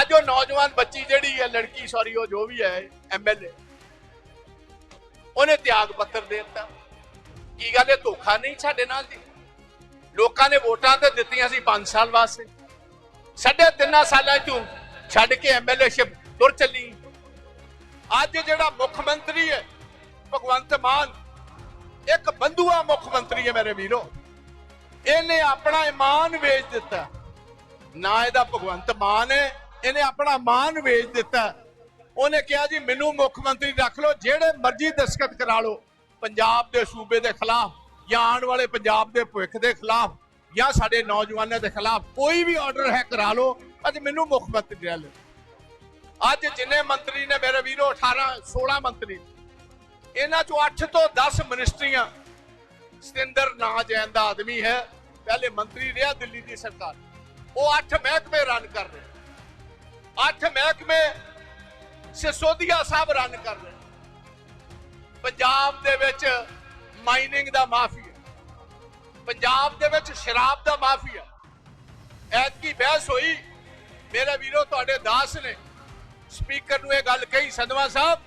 ਅੱਜ ਉਹ ਨੌਜਵਾਨ ਬੱਚੀ ਜਿਹੜੀ ਹੈ, ਲੜਕੀ ਸੌਰੀ ਉਹ ਜੋ ਵੀ ਹੈ ਐਮਐਲਏ ਉਹਨੇ ਤਿਆਗ ਪੱਤਰ ਦੇ ਦਿੱਤਾ। ਕੀ ਗੱਲ ਇਹ ਧੋਖਾ ਨਹੀਂ ਸਾਡੇ ਨਾਲ ਦੀ ਲੋਕਾਂ ਨੇ ਵੋਟਾਂ ਤੇ ਦਿੱਤੀਆਂ ਸੀ 5 ਸਾਲ ਵਾਸਤੇ। ਸਾਢੇ ਤਿੰਨਾਂ ਸਾਲਾਂ ਚੋਂ ਛੱਡ ਕੇ ਐਮਐਲਏਸ਼ਿਪ ਤੁਰ ਚੱਲੀ। ਅੱਜ ਜਿਹੜਾ ਮੁੱਖ ਮੰਤਰੀ ਹੈ, ਭਗਵੰਤ ਮਾਨ, ਇੱਕ ਬੰਦੂਆ ਮੁੱਖ ਮੰਤਰੀ ਹੈ ਮੇਰੇ ਵੀਰੋ। ਇਹਨੇ ਆਪਣਾ ਇਮਾਨ ਵੇਚ ਦਿੱਤਾ। ਨਾ ਇਹਦਾ ਭਗਵੰਤ ਮਾਨ ਹੈ ਇਹਨੇ ਆਪਣਾ ਮਾਨ ਵੇਚ ਦਿੱਤਾ। ਉਹਨੇ ਕਿਹਾ ਜੀ, ਮੈਨੂੰ ਮੁੱਖ ਮੰਤਰੀ ਰੱਖ ਲਓ, ਜਿਹੜੇ ਮਰਜ਼ੀ ਦਸਖਤ ਕਰਾ ਲਓ। ਪੰਜਾਬ ਦੇ ਸੂਬੇ ਦੇ ਖਿਲਾਫ ਜਾਂ ਆਉਣ ਵਾਲੇ ਪੰਜਾਬ ਦੇ ਭਵਿੱਖ ਦੇ ਖਿਲਾਫ ਜਾਂ ਸਾਡੇ ਨੌਜਵਾਨਾਂ ਦੇ ਖਿਲਾਫ ਕੋਈ ਵੀ ਆਰਡਰ ਹੈ, ਕਰਾ ਲਓ। ਅੱਜ ਮੈਨੂੰ ਮੁੱਖ ਮੰਤਰੀ ਰਹਿ ਲਓ ਅੱਜ ਜਿੰਨੇ ਮੰਤਰੀ ਨੇ ਮੇਰੇ ਵੀਰੋ 18 16 ਮੰਤਰੀ। ਇਹਨਾਂ ਚੋਂ 8 ਤੋਂ 10 ਮਿਨਿਸਟਰੀਆਂ ਸਤਿੰਦਰ ਨਾਂ ਜੈਨ ਦਾ ਆਦਮੀ ਹੈ। ਪਹਿਲੇ ਮੰਤਰੀ ਰਿਹਾ ਦਿੱਲੀ ਦੀ ਸਰਕਾਰ। ਉਹ 8 ਮਹਿਕਮੇ ਰਨ ਕਰ ਰਿਹਾ 8 ਮਹਿਕਮੇ ਸਿਸੋਦੀਆ ਸਾਹਿਬ ਰਨ ਕਰ ਰਹੇ ਪੰਜਾਬ ਦੇ ਵਿੱਚ ਮਾਈਨਿੰਗ ਦਾ ਮਾਫੀਆ। ਪੰਜਾਬ ਦੇ ਵਿੱਚ ਸ਼ਰਾਬ ਦਾ ਮਾਫੀਆ। ਐਤਕੀ ਬਹਿਸ ਹੋਈ। ਮੇਰੇ ਵੀਰੋ, ਤੁਹਾਡੇ ਦਾਸ ਨੇ ਸਪੀਕਰ ਨੂੰ ਇਹ ਗੱਲ ਕਹੀ ਸੰਧਵਾ ਸਾਹਿਬ,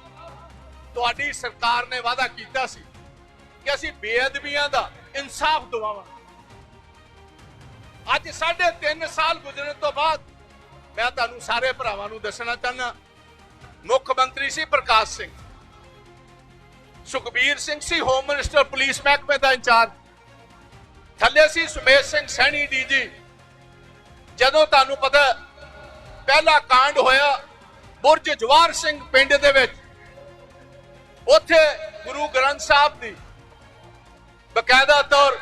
ਤੁਹਾਡੀ ਸਰਕਾਰ ਨੇ ਵਾਅਦਾ ਕੀਤਾ ਸੀ ਕਿ ਅਸੀਂ ਬੇਅਦਬੀਆਂ ਦਾ ਇਨਸਾਫ ਦਿਵਾਵਾਂਗੇ। ਅੱਜ ਸਾਢੇ 3 ਸਾਲ ਗੁਜ਼ਰਨ ਤੋਂ ਬਾਅਦ ਮੈਂ ਤੁਹਾਨੂੰ ਸਾਰੇ ਭਰਾਵਾਂ ਨੂੰ ਦੱਸਣਾ ਚਾਹਨਾ ਮੁੱਖ ਮੰਤਰੀ ਸੀ ਪ੍ਰਕਾਸ਼ ਸਿੰਘ। ਸੁਖਬੀਰ ਸਿੰਘ ਸੀ ਹੋਮ ਮਿਨਿਸਟਰ ਪੁਲਿਸ ਮਹਿਕਮੇ ਦਾ ਇੰਚਾਰਜ। ਥੱਲੇ ਸੀ ਸੁਮੇਸ਼ ਸਿੰਘ ਸੈਣੀ ਡੀਜੀ। ਜਦੋਂ ਤੁਹਾਨੂੰ ਪਤਾ, ਪਹਿਲਾ ਕਾਂਡ ਹੋਇਆ ਬੁਰਜ ਜਵਾਰ ਸਿੰਘ ਪਿੰਡ ਦੇ ਵਿੱਚ। ਉੱਥੇ ਗੁਰੂ ਗ੍ਰੰਥ ਸਾਹਿਬ ਦੀ ਬਕਾਇਦਾ ਤੌਰ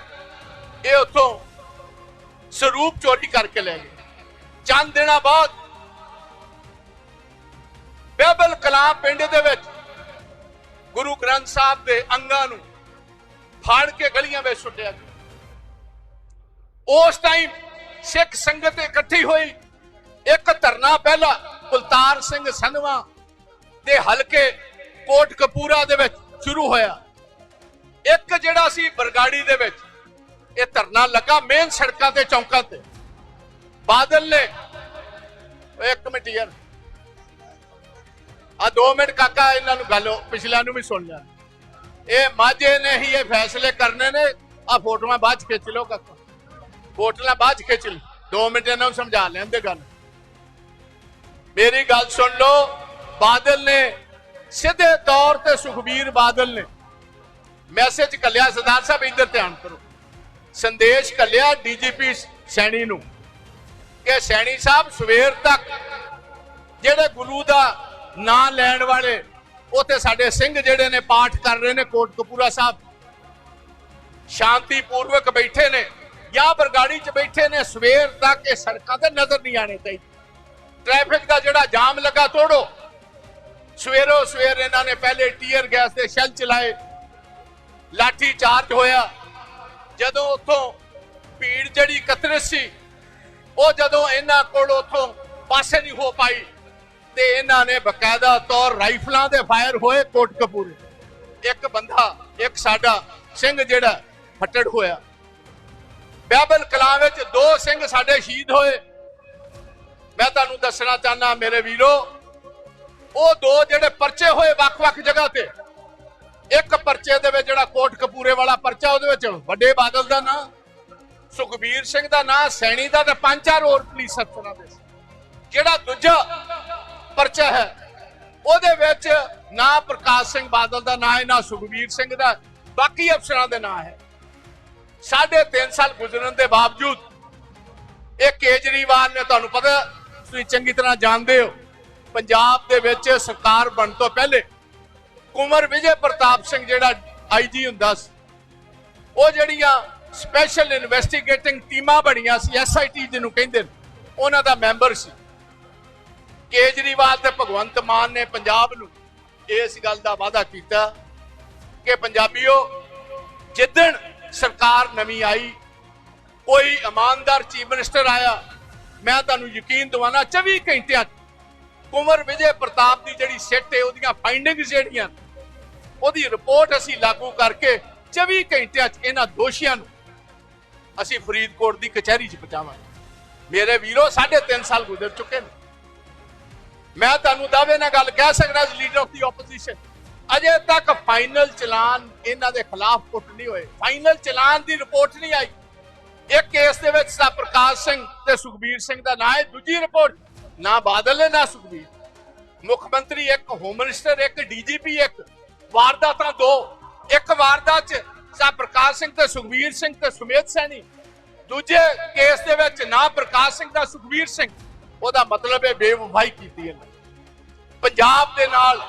ਇਹ ਉੱਥੋਂ ਸਰੂਪ ਚੋਰੀ ਕਰਕੇ ਲੈ ਗਏ। ਚੰਦ ਦਿਨਾਂ ਬਾਅਦ। ਬੇਬਲ ਕਲਾ ਪਿੰਡ ਦੇ ਵਿੱਚ ਗੁਰੂ ਗ੍ਰੰਥ ਸਾਹਿਬ ਦੇ ਅੰਗਾਂ ਨੂੰ ਫਾੜ ਕੇ ਗਲੀਆਂ ਵਿੱਚ ਸੁੱਟਿਆ ਗਿਆ। ਉਸ ਟਾਈਮ ਸਿੱਖ ਸੰਗਤ ਇਕੱਠੀ ਹੋਈ। ਇੱਕ ਧਰਨਾ ਪਹਿਲਾ ਕੁਲਤਾਰ ਸਿੰਘ ਸੰਧਵਾ ਦੇ ਹਲਕੇ ਕੋਟ ਕਪੂਰਾ ਦੇ ਵਿੱਚ ਸ਼ੁਰੂ ਹੋਇਆ। ਇੱਕ ਜਿਹੜਾ ਸੀ ਬਰਗਾੜੀ ਦੇ ਵਿੱਚ। ਇਹ ਧਰਨਾ ਲੱਗਾ ਮੇਨ ਸੜਕਾਂ ਤੇ, ਚੌਂਕਾਂ ਤੇ। ਬਾਦਲ ਨੇ ਇੱਕ ਮਿੰਟ ਯਾਰ। ਆ 2 ਮਿੰਟ ਕਾਕਾ, ਇਹਨਾਂ ਨੂੰ ਗੱਲ ਪਿਛਲਿਆਂ ਨੂੰ ਵੀ ਸੁਣ ਲਿਆ ਇਹ ਮਾਝੇ ਨੇ ਹੀ ਇਹ ਫੈਸਲੇ ਕਰਨੇ ਨੇ। ਆ ਫੋਟੋਆਂ ਬਾਅਦ ਚ ਖਿੱਚ ਲਓ ਕਾਕਾ। ਫੋਟੋਆਂ ਬਾਅਦ ਚ ਖਿੱਚ ਲਓ। 2 ਮਿੰਟ ਇਹਨਾਂ ਨੂੰ ਸਮਝਾ ਲੈਂਦੇ ਗੱਲ। ਮੇਰੀ ਗੱਲ ਸੁਣ ਲਓ, ਬਾਦਲ ਨੇ ਸਿੱਧੇ ਤੌਰ ਤੇ ਸੁਖਬੀਰ ਬਾਦਲ ਨੇ ਮੈਸੇਜ ਕੱਲਿਆ ਸਰਦਾਰ ਸਾਹਿਬ, ਇੱਧਰ ਧਿਆਨ ਕਰੋ। ਸੰਦੇਸ਼ ਕੱਲਿਆ ਡੀਜੀਪੀ ਸੈਣੀ ਨੂੰ। ਕਿ ਸੈਣੀ ਸਾਹਿਬ ਸਵੇਰ ਤੱਕ ਜਿਹੜੇ ਗੁਰੂ ਦਾ ਨਾਂ ਲੈਣ ਵਾਲੇ ਉਥੇ ਸਾਡੇ ਸਿੰਘ ਜਿਹੜੇ ਨੇ ਪਾਠ ਕਰ ਰਹੇ ਨੇ, ਕੋਟ ਸਾਹਿਬ। ਸ਼ਾਂਤੀ ਬੈਠੇ ਨੇ, ਜਾਂ ਬਰਗਾੜੀ 'ਚ ਬੈਠੇ ਨੇ, ਸਵੇਰ ਤੱਕ ਇਹ ਸੜਕਾਂ ਤੇ ਨਜ਼ਰ ਨਹੀਂ ਆਣੇ ਚਾਹੀਦੀ। ਟ੍ਰੈਫਿਕ ਦਾ ਜਿਹੜਾ ਜਾਮ ਲੱਗਾ, ਤੋੜੋ। ਸਵੇਰੋ ਸਵੇਰ ਇਹਨਾਂ ਨੇ ਪਹਿਲੇ ਟੀਅਰ ਗੈਸ ਦੇ ਸ਼ੈਲ ਚਲਾਏ, ਲਾਠੀ ਚਾਰਜ ਹੋਇਆ। ਜਦੋਂ ਉੱਥੋਂ ਭੀੜ ਜਿਹੜੀ ਇਕੱਤਰਿਤ ਸੀ ਉਹ ਜਦੋਂ ਇਹਨਾਂ ਕੋਲ ਉੱਥੋਂ ਪਾਸੇ ਨਹੀਂ ਹੋ ਪਾਈ, ਤੇ ਇਹਨਾਂ ਨੇ ਬਕਾਇਦਾ ਤੌਰ ਰਾਈਫਲਾਂ ਦੇ ਫਾਇਰ ਹੋਏ ਕੋਟ ਕਪੂਰੇ ਇੱਕ ਬੰਦਾ, ਇੱਕ ਸਾਡਾ ਸਿੰਘ ਜਿਹੜਾ ਫੱਟੜ ਹੋਇਆ। ਬਾਬਲ ਕਲਾਂ ਵਿੱਚ ਦੋ ਸਿੰਘ ਸਾਡੇ ਸ਼ਹੀਦ ਹੋਏ। ਮੈਂ ਤੁਹਾਨੂੰ ਦੱਸਣਾ ਚਾਹਨਾ ਮੇਰੇ ਵੀਰੋ, ਉਹ ਦੋ ਜਿਹੜੇ ਪਰਚੇ ਹੋਏ ਵੱਖ-ਵੱਖ ਜਗ੍ਹਾ ਤੇ, ਇੱਕ ਪਰਚੇ ਦੇ ਵਿੱਚ ਜਿਹੜਾ ਕੋਟ ਕਪੂਰੇ ਵਾਲਾ ਪਰਚਾ ਉਹਦੇ ਵਿੱਚ ਵੱਡੇ ਬਾਦਲ ਦਾ ਨਾਂ ਸੁਖਬੀਰ ਸਿੰਘ ਦਾ ਨਾਂ, ਸੈਣੀ ਦਾ ਤੇ ਪੰਜ ਚਾਰ ਹੋਰ ਪੁਲਿਸ ਅਫਸਰਾਂ ਦੇ ਜਿਹੜਾ ਦੂਜਾ ਪਰਚਾ ਹੈ, ਉਹਦੇ ਵਿੱਚ ਨਾ ਪ੍ਰਕਾਸ਼ ਸਿੰਘ ਬਾਦਲ ਦਾ ਨਾਂ ਹੈ, ਨਾ ਸੁਖਬੀਰ ਸਿੰਘ ਦਾ। ਬਾਕੀ ਅਫਸਰਾਂ ਦੇ ਨਾਂ ਹੈ। ਸਾਢੇ 3 ਸਾਲ ਗੁਜ਼ਰਨ ਦੇ ਬਾਵਜੂਦ ਇਹ ਕੇਜਰੀਵਾਲ ਨੇ, ਤੁਹਾਨੂੰ ਪਤਾ, ਤੁਸੀਂ ਚੰਗੀ ਤਰ੍ਹਾਂ ਜਾਣਦੇ ਹੋ, ਪੰਜਾਬ ਦੇ ਵਿੱਚ ਸਰਕਾਰ ਬਣਨ ਤੋਂ ਪਹਿਲੇ ਕੁਮਰ ਵਿਜੇ ਪ੍ਰਤਾਪ ਸਿੰਘ ਜਿਹੜਾ ਆਈਜੀ ਹੁੰਦਾ ਸੀ, ਉਹ ਜਿਹੜੀਆਂ ਸਪੈਸ਼ਲ ਇਨਵੈਸਟੀਗੇਟਿੰਗ ਟੀਮਾਂ ਬਣੀਆਂ ਸੀ ਐਸਆਈਟੀ ਜਿਹਨੂੰ ਕਹਿੰਦੇ ਨੇ। ਉਹਨਾਂ ਦਾ ਮੈਂਬਰ ਸੀ। ਕੇਜਰੀਵਾਲ ਤੇ ਭਗਵੰਤ ਮਾਨ ਨੇ ਪੰਜਾਬ ਨੂੰ ਇਸ ਗੱਲ ਦਾ ਵਾਅਦਾ ਕੀਤਾ ਕਿ ਪੰਜਾਬੀਓ, ਜਿੱਦਣ ਸਰਕਾਰ ਨਵੀਂ ਆਈ, ਕੋਈ ਇਮਾਨਦਾਰ ਚੀਫ ਮਿਨਿਸਟਰ ਆਇਆ, ਮੈਂ ਤੁਹਾਨੂੰ ਯਕੀਨ ਦਿਵਾਨਾ 24 ਘੰਟਿਆਂ 'ਚ ਕੁਮਰ ਵਿਜੇ ਪ੍ਰਤਾਪ ਦੀ ਜਿਹੜੀ ਸਿੱਟ ਹੈ ਉਹਦੀਆਂ ਫਾਈਂਡਿੰਗਸ ਜਿਹੜੀਆਂ ਉਹਦੀ ਰਿਪੋਰਟ ਅਸੀਂ ਲਾਗੂ ਕਰਕੇ 24 ਘੰਟਿਆਂ 'ਚ ਇਹਨਾਂ ਦੋਸ਼ੀਆਂ ਨੂੰ ਅਸੀਂ ਫਰੀਦਕੋਟ ਦੀ ਕਚਹਿਰੀ 'ਚ ਪਹੁੰਚਾਵਾਂਗੇ। ਮੇਰੇ ਵੀਰੋ 3.5 ਸਾਲ ਗੁਜ਼ਰ ਚੁੱਕੇ ਨੇ। ਮੈਂ ਤੁਹਾਨੂੰ ਦਾਅਵੇ ਨਾਲ ਗੱਲ ਕਹਿ ਸਕਦਾ as leader of the opposition ਅਜੇ ਤੱਕ ਫਾਈਨਲ ਚਲਾਨ ਇਹਨਾਂ ਦੇ ਖਿਲਾਫ ਪੁੱਟ ਨਹੀਂ ਹੋਏ। ਫਾਈਨਲ ਚਲਾਨ ਦੀ ਰਿਪੋਰਟ ਨਹੀਂ ਆਈ। ਇੱਕ ਕੇਸ ਦੇ ਵਿੱਚ ਸਾ ਪ੍ਰਕਾਸ਼ ਸਿੰਘ ਤੇ ਸੁਖਬੀਰ ਸਿੰਘ ਦਾ ਨਾਂ ਹੈ, ਦੂਜੀ ਰਿਪੋਰਟ ਨਾ ਬਾਦਲ ਹੈ, ਨਾ ਸੁਖਬੀਰ। ਮੁੱਖ ਮੰਤਰੀ ਇੱਕ ਹੋਮ ਮਿਨਿਸਟਰ ਇੱਕ ਡੀਜੀਪੀ ਇੱਕ। ਵਾਰਦਾਤਾਂ ਦੋ। ਇੱਕ ਵਾਰਦਾਤ ਚ ਸਾ ਪ੍ਰਕਾਸ਼ ਸਿੰਘ ਤੇ ਸੁਖਬੀਰ ਸਿੰਘ ਤੇ ਸੁਮੇਧ ਸੈਣੀ। ਦੂਜੇ ਕੇਸ ਦੇ ਵਿੱਚ ਨਾ ਪ੍ਰਕਾਸ਼ ਸਿੰਘ ਦਾ ਸੁਖਬੀਰ ਸਿੰਘ। ਉਹਦਾ ਮਤਲਬ ਹੈ ਬੇਵਫਾਈ ਕੀਤੀ ਹੈ ਪੰਜਾਬ ਦੇ ਨਾਲ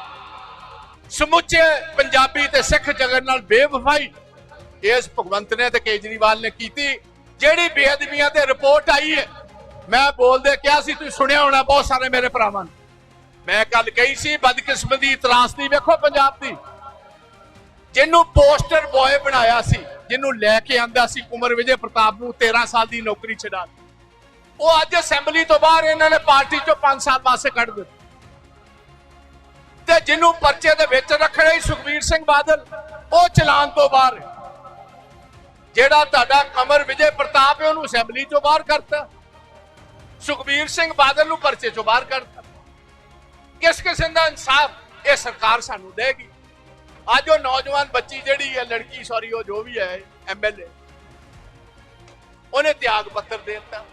ਸਮੁੱਚੇ ਪੰਜਾਬੀ ਤੇ ਸਿੱਖ ਜਗਤ ਨਾਲ ਬੇਵਫਾਈ ਇਸ ਭਗਵੰਤ ਨੇ ਤੇ ਕੇਜਰੀਵਾਲ ਨੇ ਕੀਤੀ। ਜਿਹੜੀ ਬੇਅਦਬੀਆਂ ਤੇ ਰਿਪੋਰਟ ਆਈ ਹੈ, ਮੈਂ ਬੋਲਦੇ ਕਿਹਾ ਸੀ, ਤੁਸੀਂ ਸੁਣਿਆ ਹੋਣਾ, ਬਹੁਤ ਸਾਰੇ ਮੇਰੇ ਭਰਾਵਾਂ ਨੇ। ਮੈਂ ਕੱਲ ਕਹੀ ਸੀ, ਬਦਕਿਸਮਤੀ, ਤਰਾਸਦੀ ਵੇਖੋ ਪੰਜਾਬ ਦੀ। ਜਿਹਨੂੰ ਪੋਸਟਰ ਬॉय ਬਣਾਇਆ ਸੀ, ਜਿਹਨੂੰ ਲੈ ਕੇ ਆਂਦਾ ਸੀ ਕੁਮਰ ਵਿਜੇ ਪ੍ਰਤਾਪ ਨੂੰ 13 ਸਾਲ ਦੀ ਨੌਕਰੀ ਛਡਾ ਉਹ ਅੱਜ ਅਸੈਂਬਲੀ ਤੋਂ ਬਾਹਰ ਇਹਨਾਂ ਨੇ ਪਾਰਟੀ ਚੋਂ 5 ਸਾਲ ਵਾਸਤੇ ਕੱਢ ਦਿੱਤਾ। ਤੇ ਜਿਹਨੂੰ ਪਰਚੇ ਦੇ ਵਿੱਚ ਰੱਖਣਾ ਹੀ ਸੁਖਬੀਰ ਸਿੰਘ ਬਾਦਲ, ਉਹ ਚਲਾਨ ਤੋਂ ਬਾਹਰ ਜਿਹੜਾ ਤੁਹਾਡਾ ਕਮਰ ਵਿਜੇ ਪ੍ਰਤਾਪ ਹੈ, ਉਹਨੂੰ ਅਸੈਂਬਲੀ ਚੋਂ ਬਾਹਰ ਕਰਤਾ। ਸੁਖਬੀਰ ਸਿੰਘ ਬਾਦਲ ਨੂੰ ਪਰਚੇ ਚੋਂ ਬਾਹਰ ਕਰਤਾ। ਕਿਸ ਕਿਸਮ ਦਾ ਇਨਸਾਫ ਇਹ ਸਰਕਾਰ ਸਾਨੂੰ ਦੇਗੀ। ਅੱਜ ਉਹ ਨੌਜਵਾਨ ਬੱਚੀ ਜਿਹੜੀ ਹੈ, ਲੜਕੀ ਸੌਰੀ ਉਹ ਜੋ ਵੀ ਹੈ ਐਮਐਲਏ ਉਹਨੇ ਤਿਆਗ ਪੱਤਰ ਦੇ ਦਿੱਤਾ।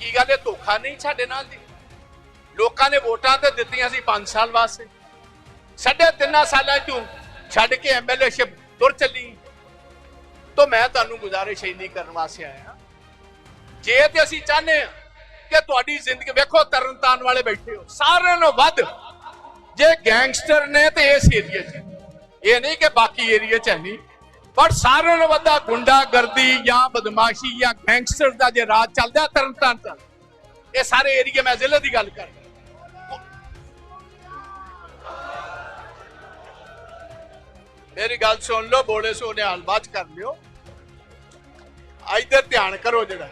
ਕੀ ਗੱਲ ਇਹ ਧੋਖਾ ਨਹੀਂ ਸਾਡੇ ਨਾਲ ਜੀ? ਲੋਕਾਂ ਨੇ ਵੋਟਾਂ ਤੇ ਦਿੱਤੀਆਂ ਸੀ 5 ਸਾਲ ਵਾਸਤੇ। ਸਾਢੇ ਤਿੰਨਾਂ ਸਾਲਾਂ ਚੋਂ ਛੱਡ ਕੇ ਐਮਐਲਏਸ਼ਿਪ ਤੁਰ ਚੱਲੀ। ਤਾਂ ਮੈਂ ਤੁਹਾਨੂੰ ਗੁਜ਼ਾਰਿਸ਼ ਹੀ ਨਹੀਂ ਕਰਨ ਵਾਸਤੇ ਆਇਆ। ਜੇ ਤੇ ਅਸੀਂ ਚਾਹੁੰਦੇ ਹਾਂ ਕਿ ਤੁਹਾਡੀ ਜ਼ਿੰਦਗੀ, ਵੇਖੋ ਤਰਨਤਾਰਨ ਵਾਲੇ ਬੈਠੇ ਹੋ, ਸਾਰਿਆਂ ਨੂੰ ਵੱਧ ਜੇ ਗੈਂਗਸਟਰ ਨੇ ਤੇ ਇਸ ਏਰੀਆ 'ਚ ਇਹ ਨਹੀਂ ਕਿ ਬਾਕੀ ਏਰੀਆ 'ਚ ਹੈ ਨਹੀਂ, ਪਰ ਸਾਰਿਆਂ ਨਾਲੋਂ ਵੱਡਾ ਗੁੰਡਾਗਰਦੀ ਜਾਂ ਬਦਮਾਸ਼ੀ ਜਾਂ ਗੈਂਗਸਟਰ ਦਾ ਜੇ ਰਾਜ ਚੱਲਦਾ ਤਰਨਤਾਰਨ ਚ, ਇਹ ਸਾਰੇ ਏਰੀਆ ਮੈਂ ਜ਼ਿਲ੍ਹੇ ਦੀ ਗੱਲ ਕਰ ਮੇਰੀ ਗੱਲ ਸੁਣ ਲਓ, ਬੋਲੇ ਸੋ ਨਿਹਾਲ ਬਾਅਦ 'ਚ ਕਰ ਲਿਓ। ਇੱਧਰ ਧਿਆਨ ਕਰੋ ਜਿਹੜਾ।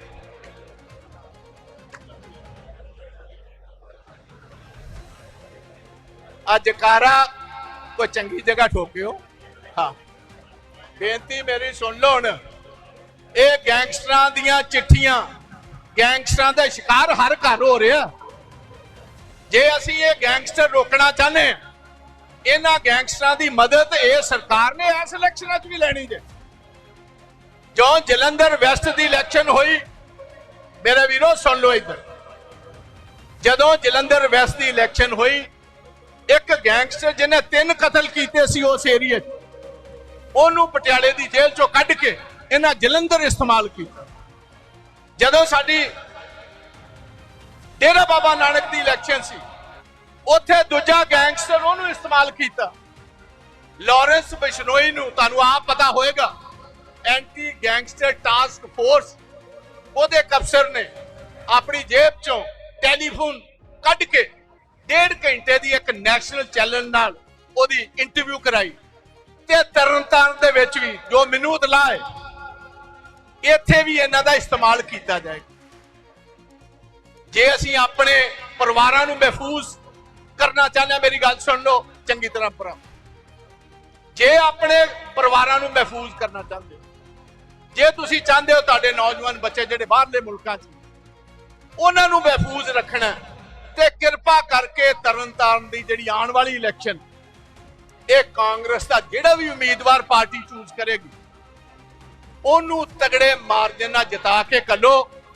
ਅੱਜ ਕਾਰਾ ਕੋਈ ਚੰਗੀ ਜਗ੍ਹਾ ਠੋਕਿਓ। ਹਾਂ। ਬੇਨਤੀ ਮੇਰੀ ਸੁਣ ਲਓ ਹੁਣ। ਇਹ ਗੈਂਗਸਟਰਾਂ ਦੀਆਂ ਚਿੱਠੀਆਂ, ਗੈਂਗਸਟਰਾਂ ਦਾ ਸ਼ਿਕਾਰ ਹਰ ਘਰ ਹੋ ਰਿਹਾ। ਜੇ ਅਸੀਂ ਇਹ ਗੈਂਗਸਟਰ ਰੋਕਣਾ ਚਾਹੁੰਦੇ ਇਹਨਾਂ ਗੈਂਗਸਟਰਾਂ ਦੀ ਮਦਦ ਇਹ ਸਰਕਾਰ ਨੇ ਇਸ ਇਲੈਕਸ਼ਨਾਂ 'ਚ ਵੀ ਲੈਣੀ ਜੇ। ਜੋ ਜਲੰਧਰ ਵੈਸਟ ਦੀ ਇਲੈਕਸ਼ਨ ਹੋਈ, ਮੇਰੇ ਵੀਰੋ ਸੁਣ ਲਓ ਇੱਧਰ। ਜਦੋਂ ਜਲੰਧਰ ਵੈਸਟ ਦੀ ਇਲੈਕਸ਼ਨ ਹੋਈ ਇੱਕ ਗੈਂਗਸਟਰ ਜਿਹਨੇ ਤਿੰਨ ਕਤਲ ਕੀਤੇ ਸੀ ਉਸ ਏਰੀਏ 'ਚ, ਉਹਨੂੰ ਪਟਿਆਲੇ ਦੀ ਜੇਲ੍ਹ 'ਚੋਂ ਕੱਢ ਕੇ ਇਹਨਾਂ ਜਲੰਧਰ ਇਸਤੇਮਾਲ ਕੀਤਾ। ਜਦੋਂ ਸਾਡੀ ਡੇਰਾ ਬਾਬਾ ਨਾਨਕ ਦੀ ਇਲੈਕਸ਼ਨ ਸੀ, ਉੱਥੇ ਦੂਜਾ ਗੈਂਗਸਟਰ ਉਹਨੂੰ ਇਸਤੇਮਾਲ ਕੀਤਾ। ਲਾਰੈਂਸ ਬਿਸ਼ਨੋਈ ਨੂੰ ਤੁਹਾਨੂੰ ਆਪ ਪਤਾ ਹੋਏਗਾ, ਐਂਟੀ ਗੈਂਗਸਟਰ ਟਾਸਕ ਫੋਰਸ ਉਹਦੇ ਅਫਸਰ ਨੇ ਆਪਣੀ ਜੇਬ ਚੋਂ ਟੈਲੀਫੋਨ ਕੱਢ ਕੇ ਡੇਢ ਘੰਟੇ ਦੀ ਇੱਕ ਨੈਸ਼ਨਲ ਚੈਨਲ ਨਾਲ ਉਹਦੀ ਇੰਟਰਵਿਊ ਕਰਾਈ। ਤੇ ਤਰਨਤਾਰਨ ਦੇ ਵਿੱਚ ਵੀ ਜੋ ਮੈਨੂੰ ਇਤਲਾਹ ਹੈ, ਇੱਥੇ ਵੀ ਇਹਨਾਂ ਦਾ ਇਸਤੇਮਾਲ ਕੀਤਾ ਜਾਏਗਾ। ਜੇ ਅਸੀਂ ਆਪਣੇ ਪਰਿਵਾਰਾਂ ਨੂੰ ਮਹਿਫੂਜ਼ ਕਰਨਾ ਚਾਹੁੰਦੇ ਹਾਂ, ਮੇਰੀ ਗੱਲ ਸੁਣ ਲਓ, ਚੰਗੀ ਤਰ੍ਹਾਂ ਭਰਾ ਜੇ ਆਪਣੇ ਪਰਿਵਾਰਾਂ ਨੂੰ ਮਹਿਫੂਜ਼ ਕਰਨਾ ਚਾਹੁੰਦੇ ਹੋ, ਜੇ ਤੁਸੀਂ ਚਾਹੁੰਦੇ ਹੋ ਤੁਹਾਡੇ ਨੌਜਵਾਨ ਬੱਚੇ ਜਿਹੜੇ ਬਾਹਰਲੇ ਮੁਲਕਾਂ 'ਚ ਉਹਨਾਂ ਨੂੰ ਮਹਿਫੂਜ਼ ਰੱਖਣਾ ਤੇ ਕਿਰਪਾ ਕਰਕੇ ਤਰਨਤਾਰਨ ਦੀ ਜਿਹੜੀ ਆਉਣ ਵਾਲੀ ਇਲੈਕਸ਼ਨ ਇਹ ਕਾਂਗਰਸ ਦਾ ਜਿਹੜਾ ਵੀ ਉਮੀਦਵਾਰ ਪਾਰਟੀ ਚੂਜ਼ ਕਰੇਗੀ, ਉਹਨੂੰ ਤਗੜੇ ਮਾਰਜਨ ਨਾਲ ਜਿਤਾ ਕੇ ਕੱਲੋ।